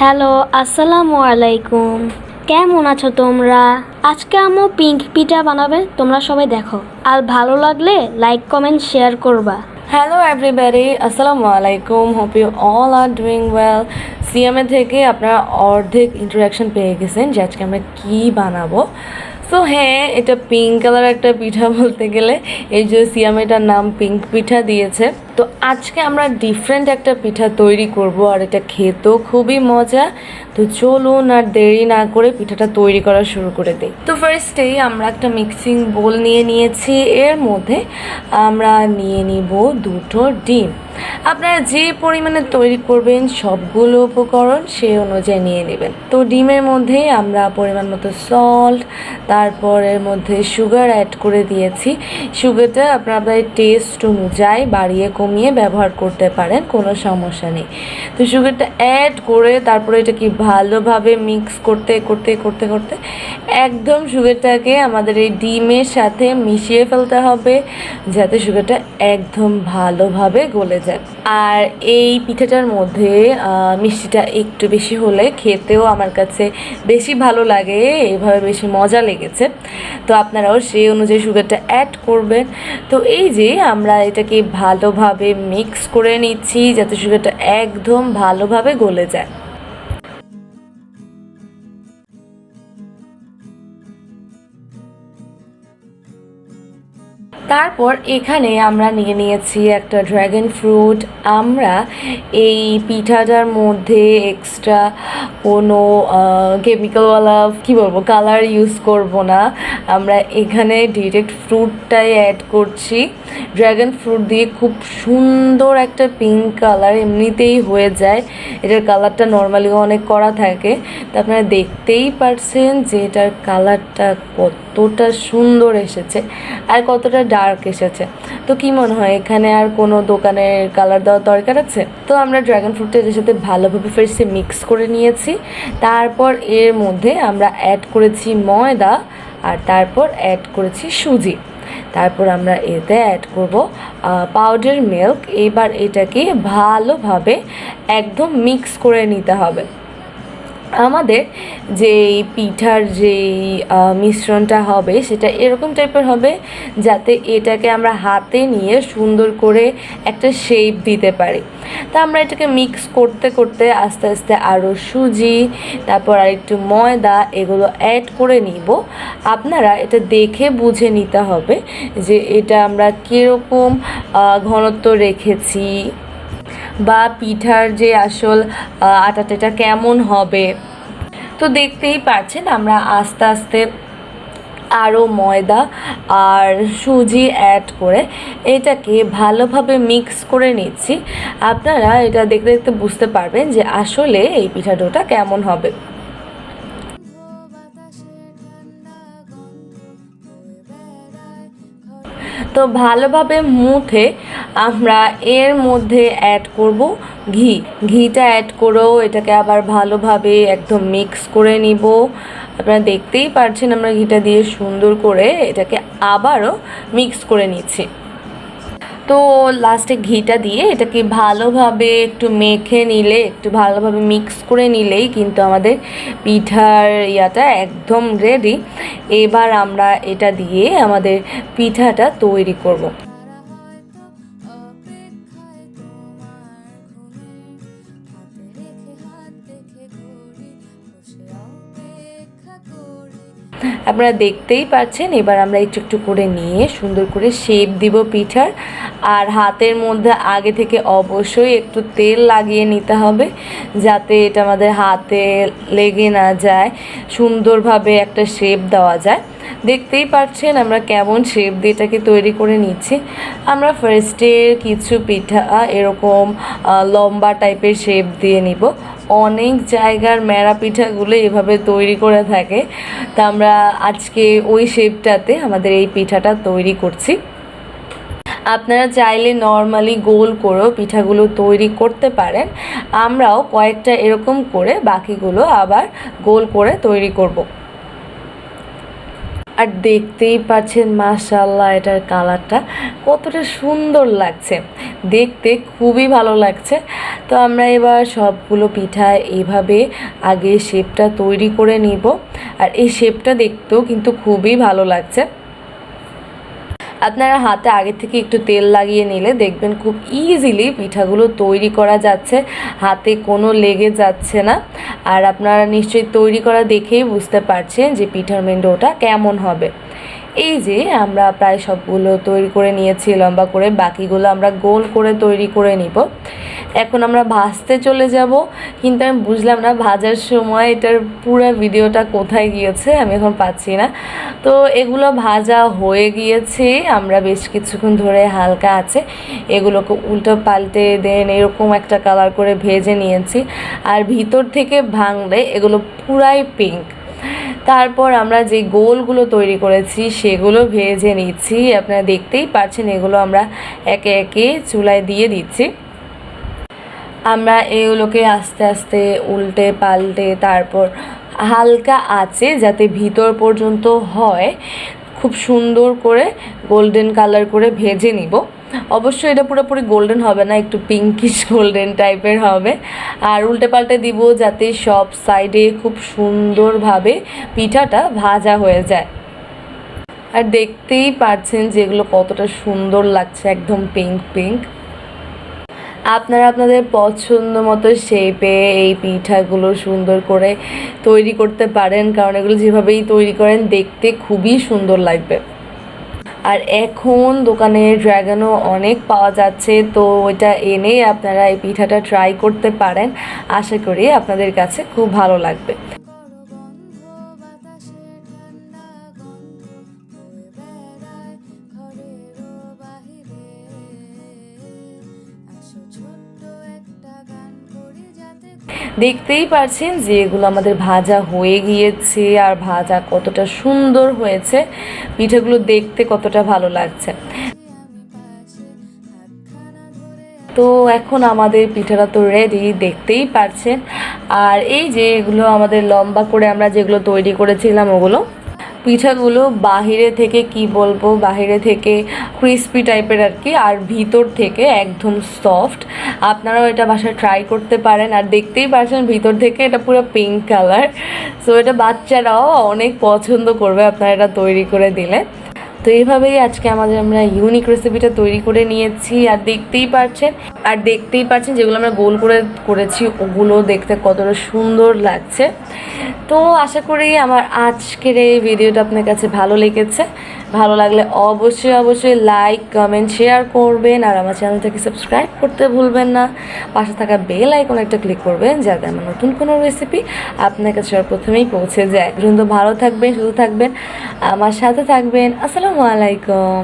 Hello, আসসালামু আলাইকুম। কেমন আছো তোমরা? আজকে আম্মু পিঙ্ক পিঠা বানাবে, তোমরা সবাই দেখো। আর ভালো লাগলে লাইক কমেন্ট শেয়ার করবা। হ্যালো এভরিবাডি আসসালামু আলাইকুম। Hope you all are doing well CMA থেকে আপনারা অর্ধেক ইন্টারাকশন পেয়ে গেছেন যে আজকে আমরা কী বানাবো। সো হ্যাঁ এটা পিঙ্ক কালার একটা পিঠা বলতে গেলে। এই যে সিয়াম এটার নাম পিঙ্ক পিঠা দিয়েছে। তো আজকে আমরা ডিফারেন্ট একটা পিঠা তৈরি করব আর এটা খেতেও খুবই মজা। তো চলুন আর দেরি না করে পিঠাটা তৈরি করা শুরু করে দিই। তো ফার্স্টেই আমরা একটা মিক্সিং বোল নিয়ে নিয়েছি। এর মধ্যে আমরা নিয়ে নিব দুটো ডিম। আপনারা যে পরিমাণে তৈরি করবেন সবগুলো উপকরণ সেই অনুযায়ী নিয়ে নেবেন। তো ডিমের মধ্যে আমরা পরিমাণ মতো সল্ট তারপর এর মধ্যে সুগার অ্যাড করে দিয়েছি। সুগারটা আপনারা টেস্ট অনুযায়ী বাড়িয়ে কমিয়ে ব্যবহার করতে পারেন, কোনো সমস্যা নেই। তো সুগারটা অ্যাড করে তারপরে এটাকে ভালোভাবে মিক্স করতে করতে করতে করতে একদম সুগারটাকে আমাদের এই ডিমের সাথে মিশিয়ে ফেলতে হবে, যাতে সুগারটা একদম ভালোভাবে গলে যায় আর এই পিঠাটার মধ্যে মিষ্টিটা একটু বেশি হলে খেতেও আমার কাছে বেশি ভালো লাগে, এভাবে বেশি মজা লেগেছে। তো আপনারাও সেই অনুযায়ী সুগারটা অ্যাড করবেন। তো এই যে আমরা এটাকে ভালোভাবে মিক্স করে নিচ্ছি, যাতে সুগারটা একদম ভালোভাবে গলে যায়। তারপর এখানে আমরা নিয়ে নিয়েছি একটা ড্রাগন ফ্রুট আমরা এই পিঠাটার মধ্যে এক্সট্রা কোনো কেমিক্যালওয়ালা কি বলব কালার ইউজ করব না। আমরা এখানে ডিরেক্ট ফ্রুটটাই অ্যাড করছি। ড্রাগন ফ্রুট দিয়ে খুব সুন্দর একটা পিঙ্ক কালার এমনিতেই হয়ে যায়। এটার কালারটা নর্মালি অনেক করা থাকে। তা আপনারা দেখতেই পারছেন যে এটার কালারটা কতটা সুন্দর এসেছে। আর কতটা ডার্ক এসেছে। তো কি মনে হয়, এখানে আর কোনো দোকানের কালার দেওয়ার দরকার আছে? তো আমরা ড্রাগন ফ্রুটটা এর সাথে ভালোভাবে ফেরসে মিক্স করে নিয়েছি। তারপর এর মধ্যে আমরা অ্যাড করেছি ময়দা আর তারপর অ্যাড করেছি সুজি। তারপর আমরা এতে অ্যাড করব পাউডার মিল্ক এবার এটাকে ভালোভাবে একদম মিক্স করে নিতে হবে। আমাদের যেই পিঠার আহ, মিশ্রণটা হবে সেটা এরকম টাইপের হবে যাতে এটাকে আমরা হাতে নিয়ে সুন্দর করে একটা শেপ দিতে পারি। তা আমরা এটাকে মিক্স করতে করতে আস্তে আস্তে আরও সুজি তারপর আর একটু ময়দা এগুলো অ্যাড করে নিব। আপনারা এটা দেখে বুঝে নিতে হবে যে এটা আমরা কীরকম ঘনত্ব রেখেছি। বা পিঠার যে আসল আটাটা কেমন হবে? তো দেখতেই পাচ্ছেন আমরা আস্তে আস্তে আরও ময়দা আর সুজি অ্যাড করে এটাকে ভালোভাবে মিক্স করে নিচ্ছি। আপনারা এটা দেখতে দেখতে বুঝতে পারবেন যে আসলে এই পিঠা ডোটা কেমন হবে। তো ভালোভাবে মুথে আমরা এর মধ্যে অ্যাড করব ঘি। ঘিটা অ্যাড করেও এটাকে আবার ভালোভাবে একদম মিক্স করে নিব। আপনারা দেখতেই পারছেন আমরা ঘিটা দিয়ে সুন্দর করে এটাকে আবারও মিক্স করে নিচ্ছি। তো লাস্টে ঘিটা দিয়ে এটাকে ভালোভাবে একটু মেখে নিলে, একটু ভালোভাবে মিক্স করে নিলেই কিন্তু আমাদের পিঠার ইয়াটা একদম রেডি এবার আমরা এটা দিয়ে আমাদের পিঠাটা তৈরি করব। আপনারা দেখতেই পাচ্ছেন, এবার আমরা একটু একটু করে নিয়ে সুন্দর করে শেপ দিব পিঠার। আর হাতের মধ্যে আগে থেকে অবশ্যই একটু তেল লাগিয়ে নিতে হবে, যাতে এটা আমাদের হাতে লেগে না যায়, সুন্দরভাবে একটা শেপ দেওয়া যায়। দেখতেই পাচ্ছেন আমরা কেমন শেপ দিয়ে এটাকে তৈরি করে নিচ্ছি। আমরা ফার্স্টে কিছু পিঠা এরকম লম্বা টাইপের শেপ দিয়ে নিব। অনেক জায়গার মেরা পিঠাগুলো এভাবে তৈরি করে থাকে। তা আমরা আজকে ওই শেপটাতে আমাদের এই পিঠাটা তৈরি করছি। আপনারা চাইলে নর্মালি গোল করেও পিঠাগুলো তৈরি করতে পারেন। আমরাও কয়েকটা এরকম করে বাকিগুলো আবার গোল করে তৈরি করব। আর দেখতেই পাচ্ছেন মাশাল্লাহ এটার কালারটা কতটা সুন্দর লাগছে। দেখতে খুবই ভালো লাগছে। তো আমরা এবার সবগুলো পিঠা এইভাবে আগে শেপটা তৈরি করে নিব। আর এই শেপটা দেখতেও কিন্তু খুবই ভালো লাগছে। আপনারা হাতে আগে থেকে একটু তেল লাগিয়ে নিলে দেখবেন খুব ইজিলি পিঠাগুলো তৈরি করা যাচ্ছে, হাতে কোনো লেগে যাচ্ছে না। আর আপনারা নিশ্চয়ই তৈরি করা দেখেই বুঝতে পারছেন যে পিঠার মেন্ডোটা কেমন হবে। এই যে আমরা প্রায় সবগুলো তৈরি করে নিয়েছি লম্বা করে বাকিগুলো আমরা গোল করে তৈরি করে নিব। এখন আমরা ভাজতে চলে যাব, কিন্তু আমি বুঝলাম না ভাজার সময় এটার পুরো ভিডিওটা কোথায় গিয়েছে, আমি এখন পাচ্ছি না। তো এগুলো ভাজা হয়ে গিয়েছে, আমরা বেশ কিছুক্ষণ ধরে হালকা আছে, এগুলোকে উল্টো পাল্টে দেন, এরকম একটা কালার করে ভেজে নিয়েছি। আর ভিতর থেকে ভাঙলে এগুলো পুরাই পিঙ্ক তারপর আমরা যে গোলগুলো তৈরি করেছি, সেগুলো ভেজে নিচ্ছি। আপনারা দেখতেই পাচ্ছেন এগুলো আমরা একে একে চুলায় দিয়ে দিচ্ছি। আমরা এগুলোকে আস্তে আস্তে উল্টে পাল্টে তারপর হালকা আছে যাতে ভিতর পর্যন্ত হয়, খুব সুন্দর করে গোল্ডেন কালার করে ভেজে নিব। অবশ্যই এটা পুরোপুরি গোল্ডেন হবে না, একটু পিঙ্কিশ গোল্ডেন টাইপের হবে। আর উল্টে পাল্টে দিব যাতে সব সাইডে খুব সুন্দরভাবে পিঠাটা ভাজা হয়ে যায়। আর দেখতেই পারছেন যেগুলো কতটা সুন্দর লাগছে, একদম পিঙ্ক পিঙ্ক আপনারা আপনাদের পছন্দ মতো শেপে এই পিঠাগুলো সুন্দর করে তৈরি করতে পারেন, কারণ এগুলো যেভাবেই তৈরি করেন দেখতে খুবই সুন্দর লাগবে। আর এখন দোকানে ড্রাগনও অনেক পাওয়া যাচ্ছে, তো ওইটা এনে আপনারা এই পিঠাটা ট্রাই করতে পারেন। আশা করি আপনাদের কাছে খুব ভালো লাগবে। দেখতেই পারছেন যে এগুলো আমাদের ভাজা হয়ে গিয়েছে আর ভাজা কতটা সুন্দর হয়েছে। পিঠেগুলো দেখতে কতটা ভালো লাগছে। তো এখন আমাদের পিঠাটা তো রেডি দেখতেই পারছেন। আর এই যে এগুলো আমাদের লম্বা করে আমরা যেগুলো তৈরি করেছিলাম ওগুলো পিঠাগুলো বাহিরে থেকে কি বলব, বাহিরে থেকে ক্রিস্পি টাইপের আর কি, আর ভিতর থেকে একদম সফট আপনারাও এটা বাসায় ট্রাই করতে পারেন। আর দেখতেই পারছেন ভিতর থেকে এটা পুরো পিঙ্ক কালার সো এটা বাচ্চারাও অনেক পছন্দ করবে। আপনারা এটা তৈরি করে দিলে। তো এইভাবেই আজকে আমাদের আমরা ইউনিক রেসিপিটা তৈরি করে নিয়েছি। আর দেখতেই পারছেন, আর দেখতেই পারছেন যেগুলো আমরা গোল করে করেছি, ওগুলো দেখতে কতটা সুন্দর লাগছে। তো আশা করি আমার আজকের এই ভিডিওটা আপনার কাছে ভালো লেগেছে। ভালো লাগলে অবশ্যই অবশ্যই লাইক কমেন্ট শেয়ার করবেন। আর আমার চ্যানেলটাকে সাবস্ক্রাইব করতে ভুলবেন না। পাশে থাকা বেল আইকন একটা ক্লিক করবেন, যাতে আমার নতুন কোনো রেসিপি আপনার কাছে প্রথমেই পৌঁছে যায়। পর্যন্ত ভালো থাকবেন, সুস্থ থাকবেন, আমার সাথে থাকবেন। আসসালামু আলাইকুম।